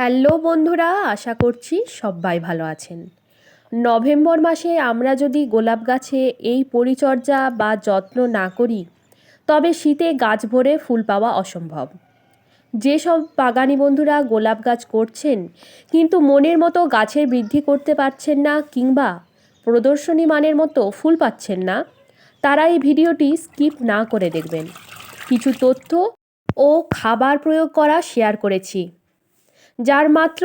Hello বন্ধুরা, আশা করছি সবাই ভালো আছেন। নভেম্বর মাসে আমরা যদি গোলাপ গাছে এই পরিচর্যা বা যত্ন না করি, তবে শীতে গাছ ভরে ফুল পাওয়া অসম্ভব। যেসব বাগানি বন্ধুরা গোলাপ গাছ করছেন, কিন্তু মনের মতো গাছের বৃদ্ধি করতে পারছেন না কিংবা প্রদর্শনী মানের মতো ফুল পাচ্ছেন না, তারা এই ভিডিওটি স্কিপ না করে দেখবেন। কিছু তথ্য ও খাবার প্রয়োগ করা শেয়ার করেছি। যার মাত্র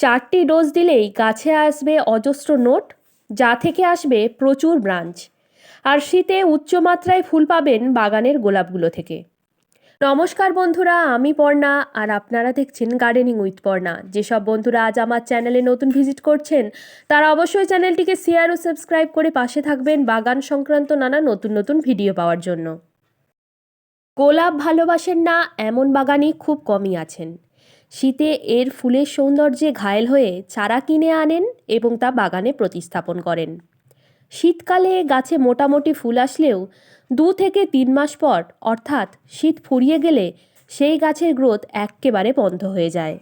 চারটি ডোজ দিলেই গাছে আসবে অজস্র নোট, যা থেকে আসবে প্রচুর ব্রাঞ্চ। আর শীতে উচ্চমাত্রায় ফুল পাবেন বাগানের গোলাপগুলো থেকে। নমস্কার বন্ধুরা, আমি পর্ণা, আর আপনারা দেখছেন গার্ডেনিং উইথ পর্ণা। যেসব বন্ধুরা আজ আমার চ্যানেলে নতুন ভিজিট করছেন, তারা অবশ্যই চ্যানেলটিকে শেয়ার ও সাবস্ক্রাইব করে পাশে থাকবেন বাগান সংক্রান্ত নানা নতুন নতুন ভিডিও পাওয়ার জন্য। গোলাপ ভালোবাসেন না, এমন বাগানই খুব কমই আছেন। শীতে এর ফুলের সৌন্দর্যে ঘায়েল হয়ে চারা কিনে আনেন এবং তা বাগানে প্রতিস্থাপন করেন। শীতকালে গাছে মোটামুটি ফুল আসলেও দু থেকে তিন মাস পর, অর্থাৎ শীত ফুরিয়ে গেলে সেই গাছের গ্রোথ এক্কেবারে বন্ধ হয়ে যায়।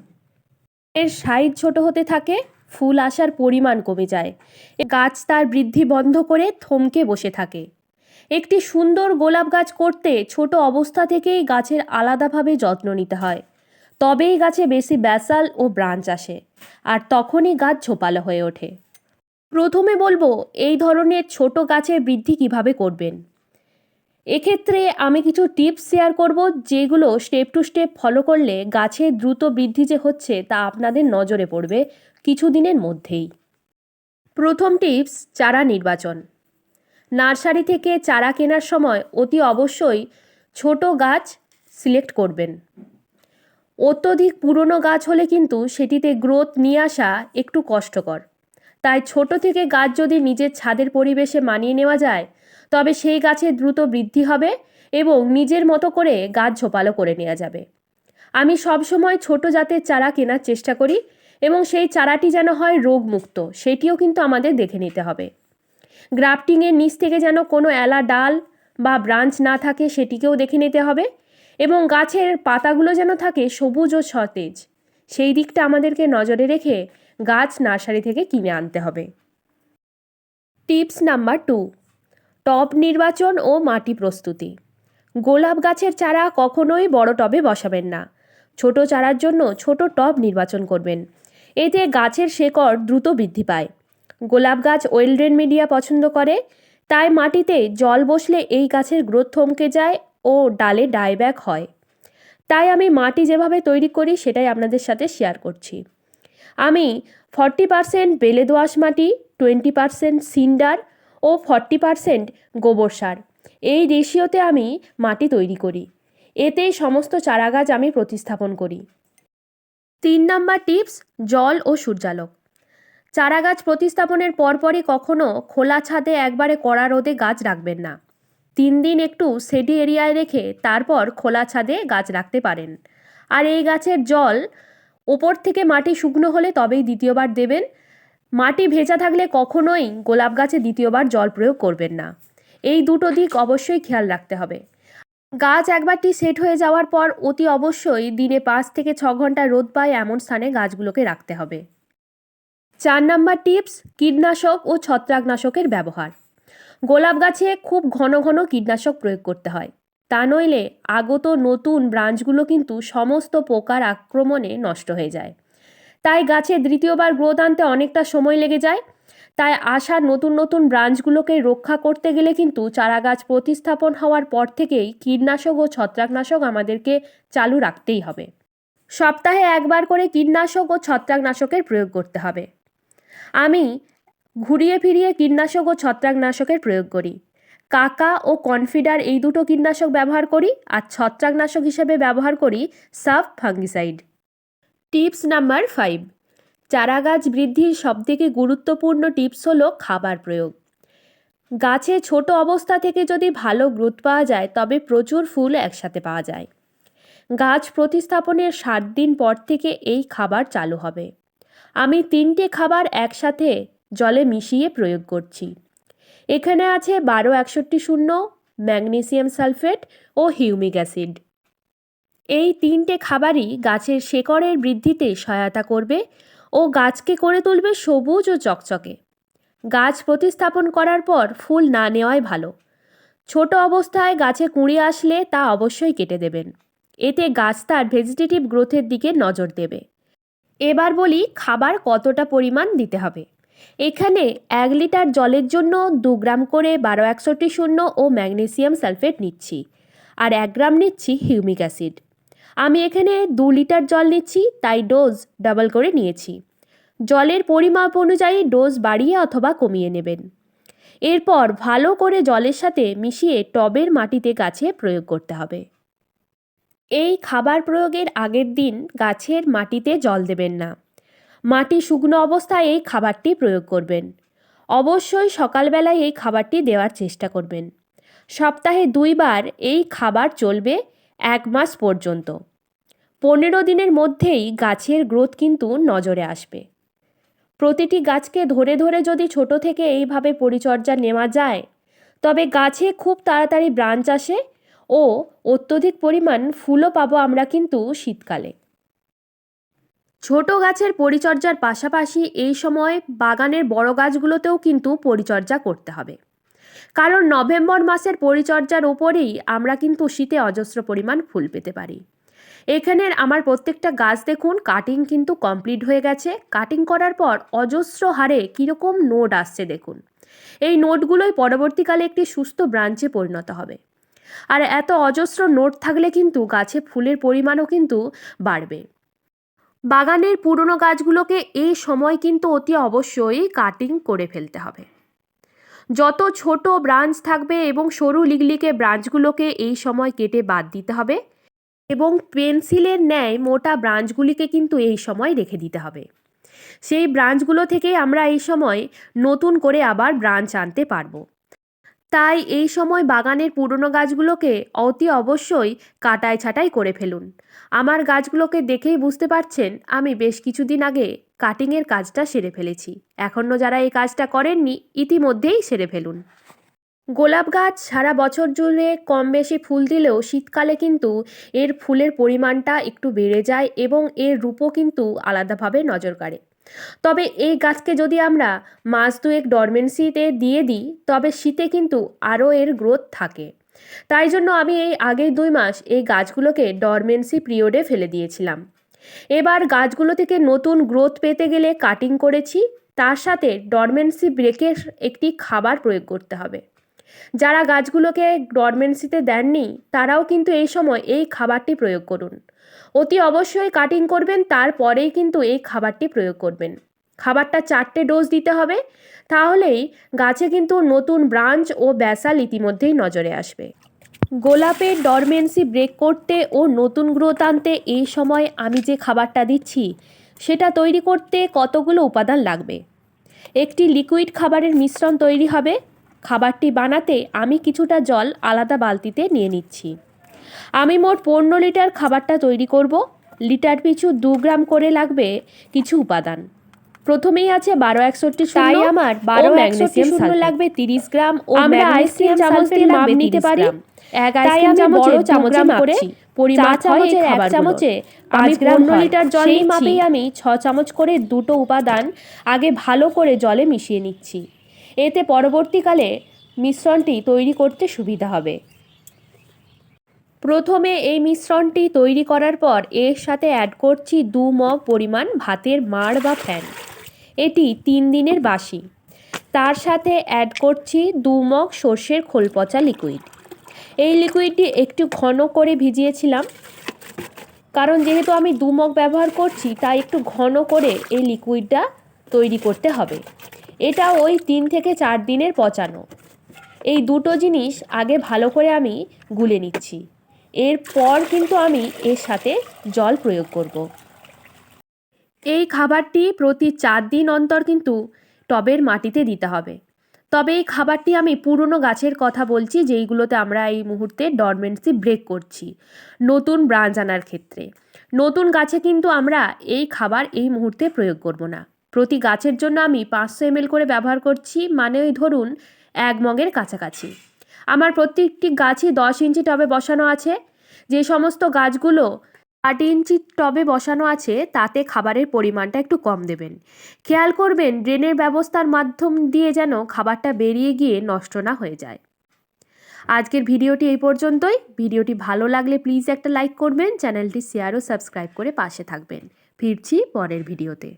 এর সাইজ ছোট হতে থাকে, ফুল আসার পরিমাণ কমে যায় গাছ তার বৃদ্ধি বন্ধ করে থমকে বসে থাকে। একটি সুন্দর গোলাপ গাছ করতে ছোট অবস্থা থেকেই গাছের আলাদাভাবে যত্ন নিতে হয়। তবেই গাছে বেশি ব্যাসাল ও ব্রাঞ্চ আসে, আর তখনই গাছ ঝোপালো হয়ে ওঠে। প্রথমে বলব, এই ধরনের ছোট গাছের বৃদ্ধি কীভাবে করবেন? এক্ষেত্রে আমি কিছু টিপস শেয়ার করব, যেগুলো স্টেপ টু স্টেপ ফলো করলে গাছের দ্রুত বৃদ্ধি যে হচ্ছে তা আপনাদের নজরে পড়বে কিছুদিনের মধ্যেই। প্রথম টিপস, চারা নির্বাচন। নার্সারি থেকে চারা কেনার সময় অতি অবশ্যই ছোট গাছ সিলেক্ট করবেন। অত্যধিক পুরনো গাছ হলে কিন্তু সেটিতে গ্রোথ নিয়ে আসা একটু কষ্টকর। তাই ছোট থেকে গাছ যদি নিজের ছাদের পরিবেশে মানিয়ে নেওয়া যায়, তবে সেই গাছের দ্রুত বৃদ্ধি হবে এবং নিজের মতো করে গাছ ঝোপালো করে নেওয়া যাবে। আমি সবসময় ছোট জাতের চারা কেনার চেষ্টা করি এবং সেই চারাটি যেন হয় রোগমুক্ত, সেটিও কিন্তু আমাদের দেখে নিতে হবে। গ্রাফটিংয়ের নিচ থেকে যেন কোনো এলা ডাল বা ব্রাঞ্চ না থাকে, সেটিকেও দেখে নিতে হবে। এবং গাছের পাতাগুলো যেন থাকে সবুজ ও সতেজ। সেই দিকটা আমাদেরকে নজরে রেখে গাছ নার্সারি থেকে কিনে আনতে হবে। টিপস নাম্বার টু, টব নির্বাচন ও মাটি প্রস্তুতি। গোলাপ গাছের চারা কখনোই বড় টবে বসাবেন না। ছোট চারার জন্য ছোট টব নির্বাচন করবেন। এতে গাছের শেকড় দ্রুত বৃদ্ধি পায়। গোলাপ গাছ ওয়েলড্রেন মিডিয়া পছন্দ করে, তাই মাটিতে জল বসলে এই গাছের গ্রোথ থমকে যায় ও ডালে ডাইব্যাক হয়। তাই আমি মাটি যেভাবে তৈরি করি সেটাই আপনাদের সাথে শেয়ার করছি। আমি ফর্টি পারসেন্ট বেলে দোআঁশ মাটি টোয়েন্টি পারসেন্ট সিন্ডার ও ফর্টি পারসেন্ট গোবর সার। এই রেশিওতে আমি মাটি তৈরি করি। এতেই সমস্ত চারাগাছ আমি প্রতিস্থাপন করি। তিন নাম্বার টিপস জল ও সূর্যালোক। চারাগাছ প্রতিস্থাপনের পরপরই কখনো খোলা ছাদে একবারে কড়া রোদে গাছ রাখবেন না। তিন দিন একটু সেডি এরিয়ায় রেখে তারপর খোলা ছাদে গাছ রাখতে পারেন। আর এই গাছের জল ওপর থেকে মাটি শুকনো হলে তবেই দ্বিতীয়বার দেবেন। মাটি ভেজা থাকলে কখনোই গোলাপ গাছে দ্বিতীয়বার জল প্রয়োগ করবেন না। এই দুটো দিক অবশ্যই খেয়াল রাখতে হবে। গাছ একবারটি সেট হয়ে যাওয়ার পর অতি অবশ্যই দিনে পাঁচ থেকে ছ ঘণ্টা রোদ পায় এমন স্থানে গাছগুলোকে রাখতে হবে। চার নাম্বার টিপস, কীটনাশক ও ছত্রাকনাশকের ব্যবহার। গোলাপ গাছে খুব ঘন ঘন কীটনাশক প্রয়োগ করতে হয়। তা নইলে আগত নতুন ব্রাঞ্চগুলো কিন্তু সমস্ত পোকার আক্রমণে নষ্ট হয়ে যায়। তাই গাছে দ্বিতীয়বার গ্রোথ আনতে অনেকটা সময় লেগে যায়। তাই আসার নতুন নতুন ব্রাঞ্চগুলোকে রক্ষা করতে গেলে কিন্তু চারা গাছ প্রতিস্থাপন হওয়ার পর থেকেই কীটনাশক ও ছত্রাকনাশক আমাদেরকে চালু রাখতেই হবে। সপ্তাহে একবার করে কীটনাশক ও ছত্রাকনাশকের প্রয়োগ করতে হবে। আমি ঘুরিয়ে ফিরিয়ে কীটনাশক ও ছত্রাকনাশকের প্রয়োগ করি। কাকা ও কনফিডার এই দুটো কীটনাশক ব্যবহার করি আর ছত্রাকনাশক হিসেবে ব্যবহার করি সাফ ফাঙ্গিসাইড। Tips number five. চারা গাছ বৃদ্ধির সবথেকে গুরুত্বপূর্ণ টিপস হলো খাবার প্রয়োগ। গাছে ছোট অবস্থা থেকে যদি ভালো গ্রোথ পাওয়া যায়, তবে প্রচুর ফুল একসাথে পাওয়া যায়। গাছ প্রতিস্থাপনের সাত দিন পর থেকে এই খাবার চালু হবে। আমি তিনটে খাবার একসাথে জলে মিশিয়ে প্রয়োগ করছি। এখানে আছে বারো একষট্টি শূন্য, ম্যাগনেসিয়াম সালফেট ও হিউমিক অ্যাসিড। এই তিনটে খাবারই গাছের শেকড়ের বৃদ্ধিতে সহায়তা করবে ও গাছকে করে তুলবে সবুজ ও চকচকে। গাছ প্রতিস্থাপন করার পর ফুল না নেওয়াই ভালো। ছোট অবস্থায় গাছে কুঁড়ি আসলে তা অবশ্যই কেটে দেবেন। এতে গাছ তার ভেজিটেটিভ গ্রোথের দিকে নজর দেবে। এবার বলি খাবার কতটা পরিমাণ দিতে হবে। এখানে এক লিটার জলের জন্য দু গ্রাম করে বারো একষট্টি শূন্য ও ম্যাগনেসিয়াম সালফেট নিচ্ছি, আর এক গ্রাম নিচ্ছি হিউমিক অ্যাসিড। আমি এখানে দু লিটার জল নিচ্ছি, তাই ডোজ ডাবল করে নিয়েছি। জলের পরিমাপ অনুযায়ী ডোজ বাড়িয়ে অথবা কমিয়ে নেবেন। এরপর ভালো করে জলের সাথে মিশিয়ে টবের মাটিতে গাছে প্রয়োগ করতে হবে। এই খাবার প্রয়োগের আগের দিন গাছের মাটিতে জল দেবেন না। মাটি শুকনো অবস্থায় এই খাবারটি প্রয়োগ করবেন। অবশ্যই সকালবেলায় এই খাবারটি দেওয়ার চেষ্টা করবেন। সপ্তাহে দুইবার এই খাবার চলবে এক মাস পর্যন্ত। পনেরো দিনের মধ্যেই গাছের গ্রোথ কিন্তু নজরে আসবে। প্রতিটি গাছকে ধরে ধরে যদি ছোট থেকে এইভাবে পরিচর্যা নেওয়া যায়, তবে গাছে খুব তাড়াতাড়ি ব্রাঞ্চ আসে ও অত্যধিক পরিমাণ ফুলও পাবো আমরা কিন্তু শীতকালে। ছোট গাছের পরিচর্যার পাশাপাশি এই সময় বাগানের বড় গাছগুলোতেও কিন্তু পরিচর্যা করতে হবে। কারণ নভেম্বর মাসের পরিচর্যার ওপরেই আমরা কিন্তু শীতে অজস্র পরিমাণ ফুল পেতে পারি। এখানের আমার প্রত্যেকটা গাছ দেখুন কাটিং কিন্তু কমপ্লিট হয়ে গেছে। কাটিং করার পর অজস্র হারে কীরকম নোট আসছে দেখুন। এই নোটগুলোই পরবর্তীকালে একটি সুস্থ ব্রাঞ্চে পরিণত হবে। আর এত অজস্র নোট থাকলে কিন্তু গাছে ফুলের পরিমাণও কিন্তু বাড়বে। বাগানের পুরনো গাছগুলোকে এই সময় কিন্তু অতি অবশ্যই কাটিং করে ফেলতে হবে। যত ছোট ব্রাঞ্চ থাকবে এবং সরু লিগলিকে ব্রাঞ্চগুলোকে এই সময় কেটে বাদ দিতে হবে এবং পেন্সিলের ন্যায় মোটা ব্রাঞ্চগুলিকে কিন্তু এই সময় রেখে দিতে হবে। সেই ব্রাঞ্চগুলো থেকে আমরা এই সময় নতুন করে আবার ব্রাঞ্চ আনতে পারব। তাই এই সময় বাগানের পুরনো গাছগুলোকে অতি অবশ্যই কাটাই ছাঁটাই করে ফেলুন। আমার গাছগুলোকে দেখেই বুঝতে পারছেন, আমি বেশ কিছুদিন আগে কাটিংয়ের কাজটা সেরে ফেলেছি। এখনও যারা এই কাজটা করেননি, ইতিমধ্যেই সেরে ফেলুন। গোলাপ গাছ সারা বছর জুড়ে কম বেশি ফুল দিলেও শীতকালে কিন্তু এর ফুলের পরিমাণটা একটু বেড়ে যায় এবং এর রূপও কিন্তু আলাদাভাবে নজর কাড়ে। তবে এই গাছকে যদি আমরা মাস দুয়েক ডরমেন্সিতে দিয়ে দিই, তবে শীতে কিন্তু আরও এর গ্রোথ থাকে। তাই জন্য আমি এই আগের দুই মাস এই গাছগুলোকে ডরমেন্সি পিরিয়ডে ফেলে দিয়েছিলাম। এবার গাছগুলো থেকে নতুন গ্রোথ পেতে গেলে কাটিং করেছি, তার সাথে ডরমেন্সি ব্রেকের একটি খাবার প্রয়োগ করতে হবে। যারা গাছগুলোকে ডরমেন্সিতে দেননি, তারাও কিন্তু এই সময় এই খাবারটি প্রয়োগ করুন। অতি অবশ্যই কাটিং করবেন, তারপরেই কিন্তু এই খাবারটি প্রয়োগ করবেন। খাবারটা চারটে ডোজ দিতে হবে, তাহলেই গাছে কিন্তু নতুন ব্রাঞ্চ ও ব্যাসাল ইতিমধ্যেই নজরে আসবে। গোলাপের ডরমেন্সি ব্রেক করতে ও নতুন গ্রোথ আনতে এই সময় আমি যে খাবারটা দিচ্ছি, সেটা তৈরি করতে কতগুলো উপাদান লাগবে? একটি লিকুইড খাবারের মিশ্রণ তৈরি হবে, খাবারটি বানাতে আমি কিছুটা জল আলাদা বালতিতে নিয়ে নিচ্ছি। আমি মোট পনেরো লিটার খাবারটা তৈরি করব। লিটার পিছু দু গ্রাম করে লাগবে কিছু উপাদান। প্রথমেই আছে বারো একষট্টি তাই আমার বারো ম্যাগনেসিয়াম সালফেট। লাগবে তিরিশ গ্রাম ও আমরা আইসক্রিম চামচ দিয়ে মাপ নিতে পারি? এক আইসক্রিম চামচ বড় চামচ করে পরিমাপ চামচের এক চামচে আমি পনেরো লিটার জল এই মাপেই আমি ছ চামচ করে দুটো উপাদান আগে ভালো করে জলে মিশিয়ে নিচ্ছি। এতে পরবর্তীকালে মিশ্রণটি তৈরি করতে সুবিধা হবে। প্রথমে এই মিশ্রণটি তৈরি করার পর এর সাথে অ্যাড করছি দু মগ পরিমাণ ভাতের মাড় বা ফ্যান। এটি তিন দিনের বাসি। তার সাথে অ্যাড করছি দু মগ সর্ষের খোল পচা লিকুইড এই লিকুইডটি একটু ঘন করে ভিজিয়েছিলাম। কারণ যেহেতু আমি দু মগ ব্যবহার করছি, তাই একটু ঘন করে এই লিকুইডটা তৈরি করতে হবে। এটা ওই তিন থেকে চার দিনের পচানো। এই দুটো জিনিস আগে ভালো করে আমি গুলে নিচ্ছি। এরপর কিন্তু আমি এর সাথে জল প্রয়োগ করব। এই খাবারটি প্রতি চার দিন অন্তর কিন্তু টবের মাটিতে দিতে হবে। তবে এই খাবারটি আমি পুরনো গাছের কথা বলছি, যেইগুলোতে আমরা এই মুহূর্তে ডরমেন্সি ব্রেক করছি, নতুন ব্রাঞ্চ আনার ক্ষেত্রে। নতুন গাছে কিন্তু আমরা এই খাবার এই মুহূর্তে প্রয়োগ করব না। প্রতি গাছের জন্য আমি পাঁচশো এমএল করে ব্যবহার করছি মানে ওই ধরুন এক মগের কাছাকাছি। আমার প্রত্যেকটি গাছই দশ ইঞ্চি টবে বসানো আছে। যে সমস্ত গাছগুলো আট ইঞ্চি টবে বসানো আছে, তাতে খাবারের পরিমাণটা একটু কম দেবেন। খেয়াল করবেন, ড্রেনের ব্যবস্থার মাধ্যম দিয়ে যেন খাবারটা বেরিয়ে গিয়ে নষ্ট না হয়ে যায়। আজকের ভিডিওটি এই পর্যন্তই। ভিডিওটি ভালো লাগলে প্লিজ একটা লাইক করবেন, চ্যানেলটি শেয়ার ও সাবস্ক্রাইব করে পাশে থাকবেন। ফিরছি পরের ভিডিওতে।